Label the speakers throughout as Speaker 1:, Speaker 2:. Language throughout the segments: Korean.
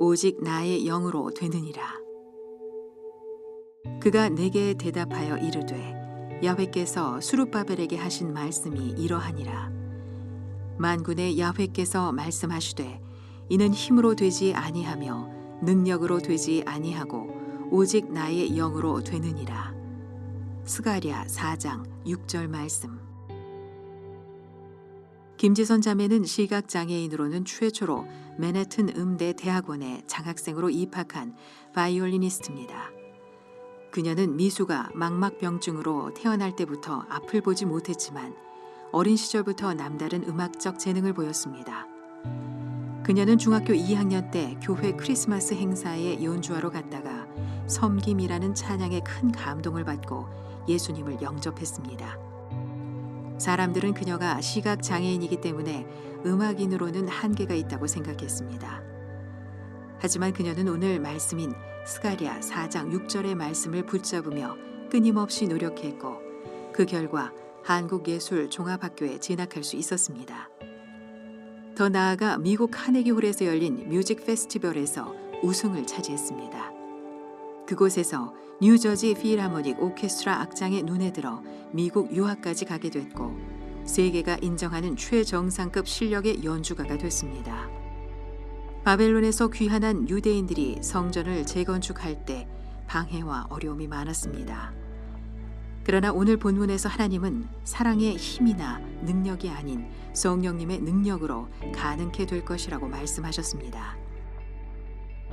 Speaker 1: 오직 나의 영으로 되느니라. 그가 내게 대답하여 이르되 야훼께서 수룹바벨에게 하신 말씀이 이러하니라. 만군의 야훼께서 말씀하시되 이는 힘으로 되지 아니하며 능력으로 되지 아니하고 오직 나의 영으로 되느니라. 스가랴 4장 6절 말씀. 김지선 자매는 시각 장애인으로는 최초로 맨해튼 음대 대학원에 장학생으로 입학한 바이올리니스트입니다. 그녀는 미수가 망막병증으로 태어날 때부터 앞을 보지 못했지만 어린 시절부터 남다른 음악적 재능을 보였습니다. 그녀는 중학교 2학년 때 교회 크리스마스 행사에 연주하러 갔다가 섬김이라는 찬양에 큰 감동을 받고 예수님을 영접했습니다. 사람들은 그녀가 시각 장애인이기 때문에 음악인으로는 한계가 있다고 생각했습니다. 하지만 그녀는 오늘 말씀인 스가랴 4장 6절의 말씀을 붙잡으며 끊임없이 노력했고 그 결과 한국예술 종합학교에 진학할 수 있었습니다. 더 나아가 미국 카네기홀에서 열린 뮤직 페스티벌에서 우승을 차지했습니다. 그곳에서 뉴저지 필하모닉 오케스트라 악장의 눈에 들어 미국 유학까지 가게 됐고 세계가 인정하는 최정상급 실력의 연주가가 됐습니다. 바벨론에서 귀환한 유대인들이 성전을 재건축할 때 방해와 어려움이 많았습니다. 그러나 오늘 본문에서 하나님은 사랑의 힘이나 능력이 아닌 성령님의 능력으로 가능케 될 것이라고 말씀하셨습니다.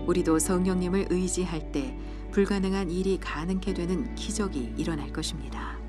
Speaker 1: 우리도 성령님을 의지할 때 불가능한 일이 가능케 되는 기적이 일어날 것입니다.